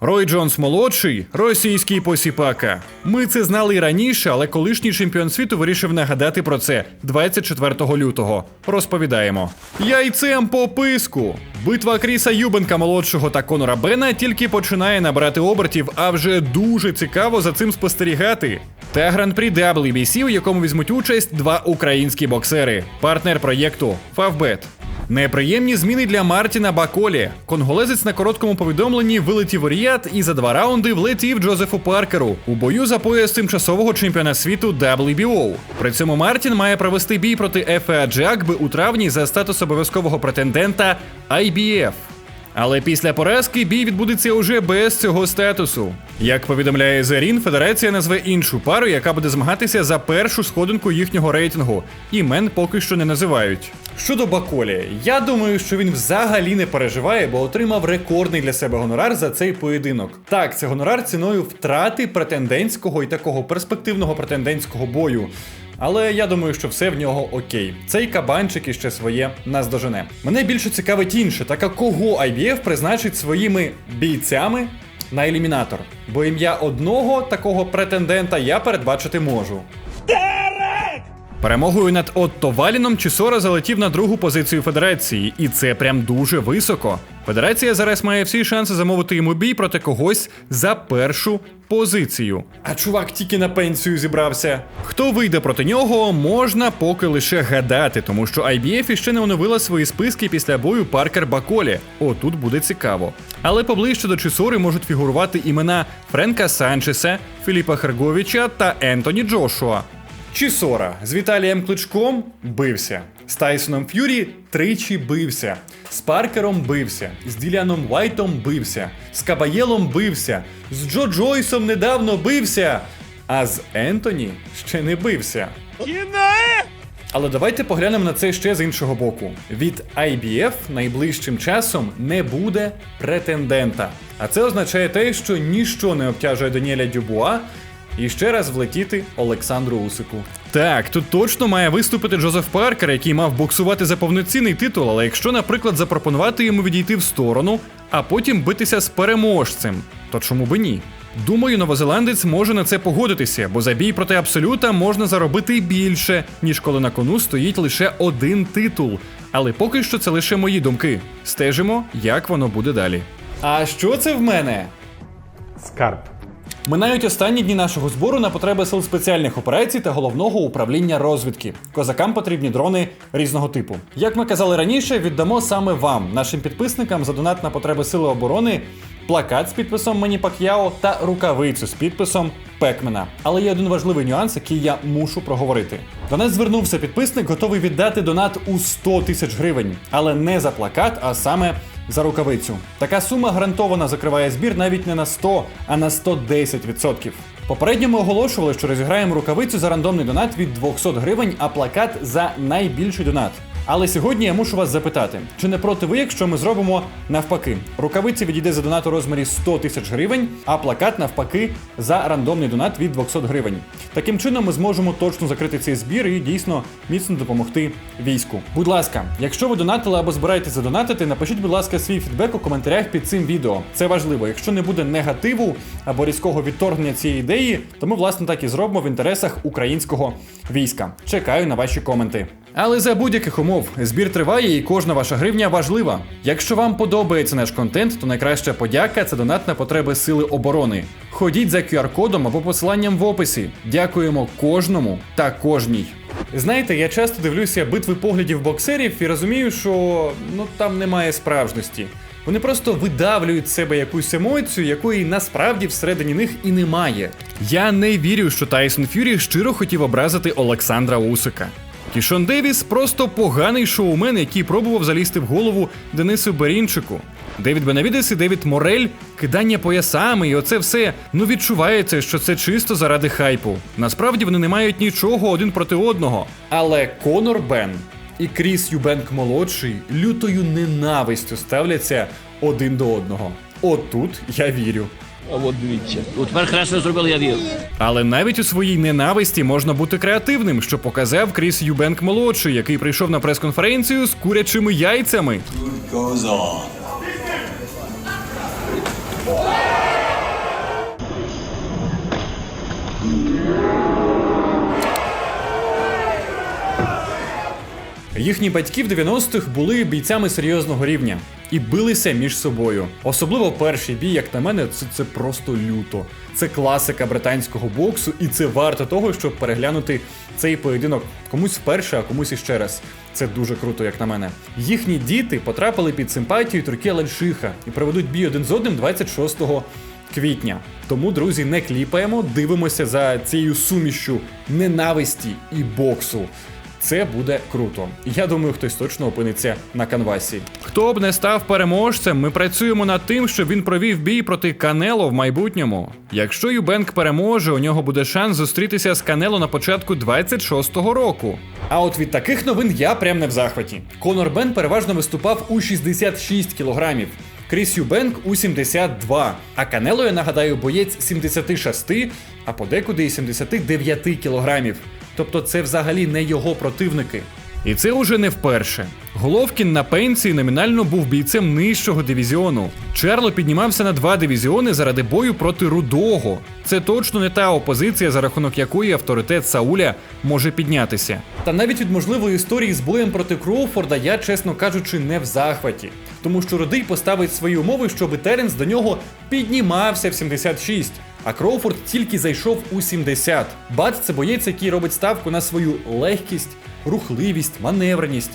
Рой Джонс молодший, російський посіпака. Ми це знали і раніше, але колишній чемпіон світу вирішив нагадати про це 24 лютого. Розповідаємо. Яйцем по писку. Битва Кріса Юбенка молодшого та Конора Бена тільки починає набирати обертів, а вже дуже цікаво за цим спостерігати. Та гран-прі WBC, у якому візьмуть участь два українські боксери, партнер проєкту Фавбет. Неприємні зміни для Мартіна Баколі. Конголезець на короткому повідомленні вилетів у Ріад і за два раунди влетів Джозефу Паркеру у бою за пояс тимчасового чемпіона світу WBO. При цьому Мартін має провести бій проти Ефеа Джакби у травні за статус обов'язкового претендента IBF. Але після поразки бій відбудеться уже без цього статусу. Як повідомляє Зерін, федерація назве іншу пару, яка буде змагатися за першу сходинку їхнього рейтингу. Імен поки що не називають. Щодо Баколі, я думаю, що він взагалі не переживає, бо отримав рекордний для себе гонорар за цей поєдинок. Так, це гонорар ціною втрати претендентського і такого перспективного претендентського бою. Але я думаю, що все в нього окей. Цей кабанчик іще своє наздожене. Мене більше цікавить інше, так а кого IBF призначить своїми бійцями на елімінатор. Бо ім'я одного такого претендента я передбачити можу. Перемогою над Отто Валіном Чісора залетів на другу позицію федерації, і це прям дуже високо. Федерація зараз має всі шанси замовити йому бій проти когось за першу позицію. А чувак тільки на пенсію зібрався. Хто вийде проти нього, можна поки лише гадати, тому що IBF іще не оновила свої списки після бою Паркер Баколі. Отут буде цікаво. Але поближче до Чісори можуть фігурувати імена Френка Санчеса, Філіпа Херговіча та Ентоні Джошуа. Чісора з Віталієм Кличком бився. З Тайсоном Ф'юрі тричі бився. З Паркером бився. З Діляном Вайтом бився. З Кабаєлом бився. З Джо Джойсом недавно бився. А з Ентоні ще не бився. Але давайте поглянемо на це ще з іншого боку. Від IBF найближчим часом не буде претендента. А це означає те, що ніщо не обтяжує Даніеля Дюбуа і ще раз влетіти Олександру Усику. Так, тут точно має виступити Джозеф Паркер, який мав боксувати за повноцінний титул, але якщо, наприклад, запропонувати йому відійти в сторону, а потім битися з переможцем, то чому би ні? Думаю, новозеландець може на це погодитися, бо за бій проти абсолюта можна заробити більше, ніж коли на кону стоїть лише один титул. Але поки що це лише мої думки. Стежимо, як воно буде далі. А що це в мене? Скарб. Минають останні дні нашого збору на потреби сил спеціальних операцій та головного управління розвідки. Козакам потрібні дрони різного типу. Як ми казали раніше, віддамо саме вам, нашим підписникам, за донат на потреби сили оборони, плакат з підписом Мені Пак'яо та рукавицю з підписом Пекмена. Але є один важливий нюанс, який я мушу проговорити. До нас звернувся підписник, готовий віддати донат у 100 тисяч гривень, але не за плакат, а саме за рукавицю. Така сума гарантовано закриває збір навіть не на 100, а на 110%. Попередньо ми оголошували, що розіграємо рукавицю за рандомний донат від 200 гривень, а плакат за найбільший донат. Але сьогодні я мушу вас запитати, чи не проти ви, якщо ми зробимо навпаки? Рукавиця відійде за донат у розмірі 100 тисяч гривень, а плакат навпаки за рандомний донат від 200 гривень. Таким чином ми зможемо точно закрити цей збір і дійсно міцно допомогти війську. Будь ласка, якщо ви донатили або збираєтесь задонатити, напишіть, будь ласка, свій фідбек у коментарях під цим відео. Це важливо. Якщо не буде негативу або різкого відторгнення цієї ідеї, то ми власне так і зробимо в інтересах українського війська. Чекаю на ваші коменти. Але за будь-яких умов збір триває і кожна ваша гривня важлива. Якщо вам подобається наш контент, то найкраща подяка це донат на потреби сили оборони. Ходіть за QR-кодом або посиланням в описі. Дякуємо кожному та кожній. Знаєте, я часто дивлюся битви поглядів боксерів і розумію, що ну там немає справжності. Вони просто видавлюють з себе якусь емоцію, якої насправді всередині них і немає. Я не вірю, що Тайсон Фюрі щиро хотів образити Олександра Усика. Кішон Девіс просто поганий шоумен, який пробував залізти в голову Денису Берінчику. Девід Бенавідес і Девід Морель, кидання поясами, і оце все. Ну відчувається, що це чисто заради хайпу. Насправді вони не мають нічого один проти одного. Але Конор Бен і Кріс Юбенк молодший лютою ненавистю ставляться один до одного. Отут я вірю. А от дивіться. От тепер краще зробили, я вірю. Але навіть у своїй ненависті можна бути креативним, що показав Кріс Юбенк молодший, який прийшов на прес-конференцію з курячими яйцями. Їхні батьки в 90-х були бійцями серйозного рівня і билися між собою. Особливо перший бій, як на мене, це, це просто люто. Це класика британського боксу, і це варто того, щоб переглянути цей поєдинок комусь вперше, а комусь іще раз. Це дуже круто, як на мене. Їхні діти потрапили під симпатію Туркія Лальшиха і проведуть бій один з одним 26 квітня. Тому, друзі, не кліпаємо, дивимося за цією сумішчю ненависті і боксу. Це буде круто. Я думаю, хтось точно опиниться на канвасі. Хто б не став переможцем, ми працюємо над тим, щоб він провів бій проти Канело в майбутньому. Якщо Юбенк переможе, у нього буде шанс зустрітися з Канело на початку 26-го року. А от від таких новин я прям не в захваті. Конор Бен переважно виступав у 66 кілограмів. Кріс Юбенк у 72, а Канело, я нагадаю, боєць 76, а подекуди і 79 кілограмів. Тобто це взагалі не його противники. І це уже не вперше. Головкін на пенсії номінально був бійцем нижчого дивізіону. Чарло піднімався на два дивізіони заради бою проти Рудого. Це точно не та опозиція, за рахунок якої авторитет Сауля може піднятися. Та навіть від можливої історії з боєм проти Кроуфорда я, чесно кажучи, не в захваті. Тому що Рудий поставить свої умови, щоб Теренс до нього піднімався в 76. А Кроуфорд тільки зайшов у 70. Бат це боєць, який робить ставку на свою легкість, рухливість, маневреність.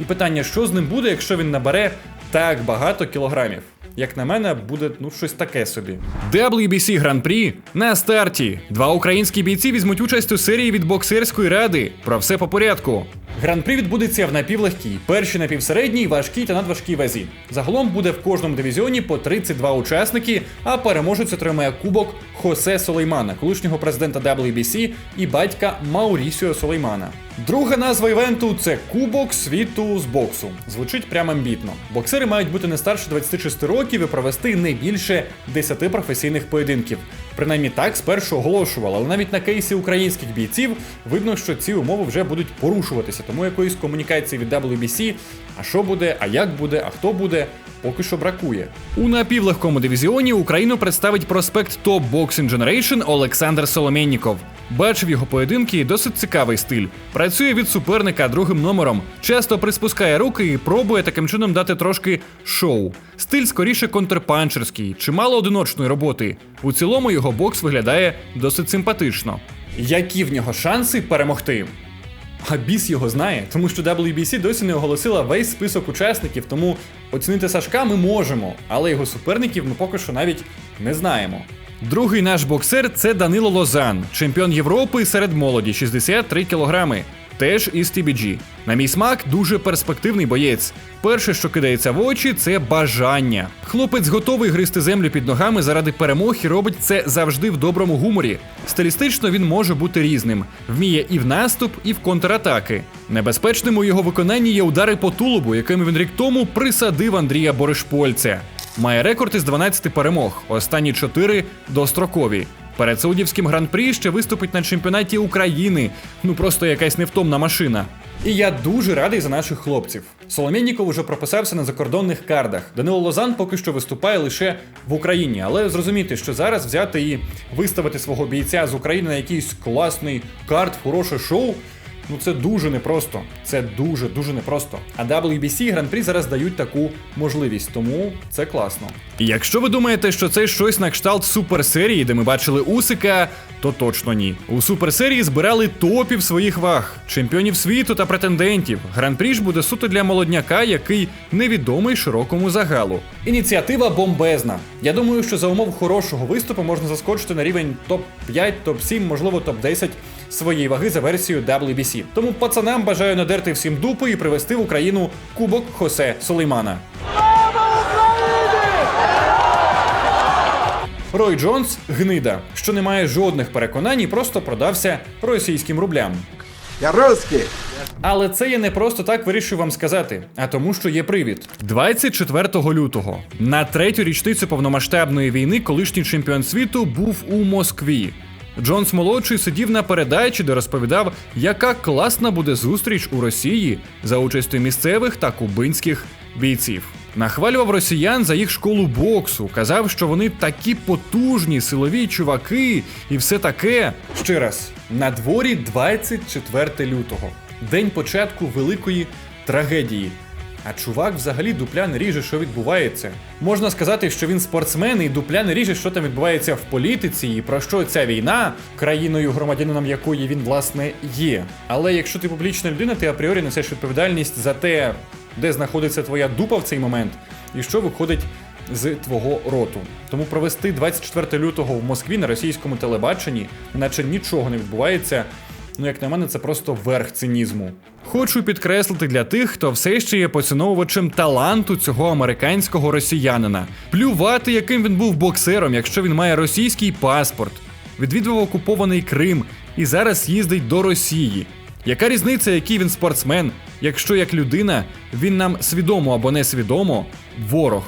І питання, що з ним буде, якщо він набере так багато кілограмів. Як на мене, буде ну щось таке собі. WBC Гран-прі на старті. Два українські бійці візьмуть участь у серії від боксерської ради. Про все по порядку. Гран-прі відбудеться в напівлегкій, першій напівсередній, важкій та надважкій вазі. Загалом буде в кожному дивізіоні по 32 учасники, а переможець отримає кубок Хосе Солеймана, колишнього президента WBC і батька Маурісіо Солеймана. Друга назва івенту це Кубок світу з боксу. Звучить прямо амбітно. Боксери мають бути не старше 26 років і провести не більше 10 професійних поєдинків. Принаймні так спершу оголошували, але навіть на кейсі українських бійців видно, що ці умови вже будуть порушуватися, тому якоїсь комунікації від WBC, а що буде, а як буде, а хто буде, поки що бракує. У напівлегкому дивізіоні Україну представить проспект Top Boxing Generation Олександр Соломєнніков. Бачив його поєдинки, досить цікавий стиль. Працює від суперника другим номером, часто приспускає руки і пробує таким чином дати трошки шоу. Стиль скоріше контрпанчерський, чимало одиночної роботи. У цілому його бокс виглядає досить симпатично. Які в нього шанси перемогти? А біс його знає, тому що WBC досі не оголосила весь список учасників, тому оцінити Сашка ми можемо, але його суперників ми поки що навіть не знаємо. Другий наш боксер це Данило Лозан, чемпіон Європи серед молоді, 63 кілограми. Теж із TBG. На мій смак, дуже перспективний боєць. Перше, що кидається в очі, це бажання. Хлопець готовий гризти землю під ногами заради перемог і робить це завжди в доброму гуморі. Стилістично він може бути різним, вміє і в наступ, і в контратаки. Небезпечним у його виконанні є удари по тулубу, якими він рік тому присадив Андрія Боришпольця. Має рекорд із 12 перемог, останні 4 дострокові. Перед саудівським гран-прі ще виступить на чемпіонаті України. Ну просто якась невтомна машина. І я дуже радий за наших хлопців. Соломєнніков уже прописався на закордонних кардах. Данило Лозан поки що виступає лише в Україні, але зрозуміти, що зараз взяти і виставити свого бійця з України на якийсь класний карт, хороше шоу. Ну це дуже непросто. Це дуже дуже непросто. А WBC Гран-прі зараз дають таку можливість, тому це класно. Якщо ви думаєте, що це щось на кшталт суперсерії, де ми бачили Усика, то точно ні. У суперсерії збирали топів своїх ваг, чемпіонів світу та претендентів. Гран-прі ж буде суто для молодняка, який невідомий широкому загалу. Ініціатива бомбезна. Я думаю, що за умов хорошого виступу можна заскочити на рівень топ-5, топ-7, можливо, топ-10 своєї ваги за версією WBC. Тому пацанам бажаю надерти всім дупи і привезти в Україну кубок Хосе Солеймана. Рой Джонс гнида, що не має жодних переконань і просто продався російським рублям. Я русский. Але це я не просто так вирішив вам сказати, а тому, що є привід. 24 лютого на третю річницю повномасштабної війни колишній чемпіон світу був у Москві. Джонс молодший сидів на передачі, де розповідав, яка класна буде зустріч у Росії за участю місцевих та кубинських бійців. Нахвалював росіян за їх школу боксу, казав, що вони такі потужні, силові чуваки і все таке. Ще раз, на дворі 24 лютого, день початку великої трагедії. А чувак взагалі дупля не ріже, що відбувається. Можна сказати, що він спортсмен і дупля не ріже, що там відбувається в політиці, і про що ця війна, країною громадянином якої він власне є. Але якщо ти публічна людина, ти апріорі несеш відповідальність за те, де знаходиться твоя дупа в цей момент, і що виходить з твого роту. Тому провести 24 лютого в Москві на російському телебаченні, наче нічого не відбувається. Ну, як на мене, це просто верх цинізму. Хочу підкреслити для тих, хто все ще є поціновувачем таланту цього американського росіянина. Плювати, яким він був боксером, якщо він має російський паспорт, відвідував окупований Крим і зараз їздить до Росії. Яка різниця, який він спортсмен, якщо як людина він нам свідомо або несвідомо ворог?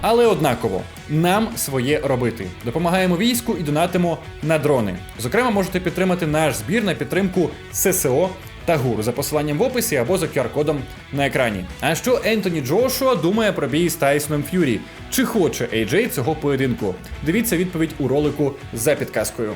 Але однаково, нам своє робити. Допомагаємо війську і донатимо на дрони. Зокрема, можете підтримати наш збір на підтримку ССО та ГУР за посиланням в описі або за QR-кодом на екрані. А що Ентоні Джошуа думає про бій з Тайсоном Ф'юрі? Чи хоче AJ цього поєдинку? Дивіться відповідь у ролику за підказкою.